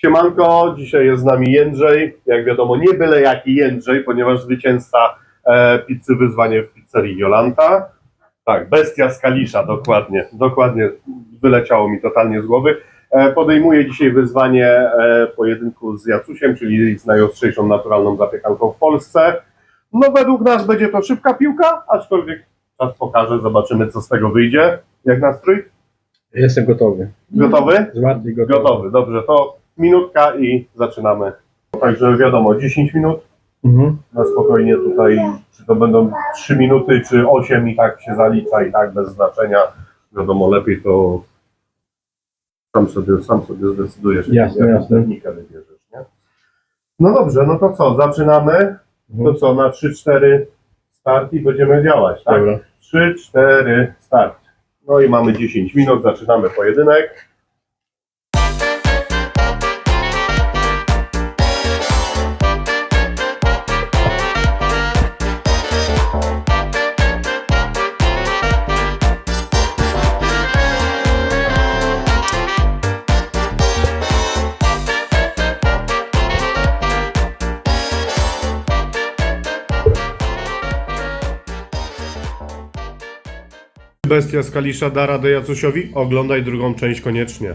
Siemanko, dzisiaj jest z nami Jędrzej. Jak wiadomo, nie byle jaki Jędrzej, ponieważ zwycięzca e, pizzy wyzwanie w pizzerii Jolanta. Tak, bestia z Kalisza, dokładnie. Dokładnie wyleciało mi totalnie z głowy. E, podejmuje dzisiaj wyzwanie e, pojedynku z Jacusiem, czyli z najostrzejszą naturalną zapiekanką w Polsce. No według nas będzie to szybka piłka, aczkolwiek czas pokaże, zobaczymy co z tego wyjdzie. Jak nastrój? Jestem gotowy. Gotowy? Zwarty i gotowy. Gotowy, dobrze, to minutka i zaczynamy. Także wiadomo, 10 minut Mhm. na spokojnie tutaj, czy to będą 3 minuty, czy 8 i tak się zalicza i tak bez znaczenia. Wiadomo, lepiej to sam sobie, sam sobie zdecydujesz, Jasne, jasne. technikę wybierzesz, nie? No dobrze, no to co, zaczynamy. To Mhm. co, na 3-4 start i będziemy działać, tak? Dobra. 3-4 start. No i mamy 10 minut, zaczynamy pojedynek. Bestia z Kalisza da radę Jacusiowi? Oglądaj drugą część koniecznie.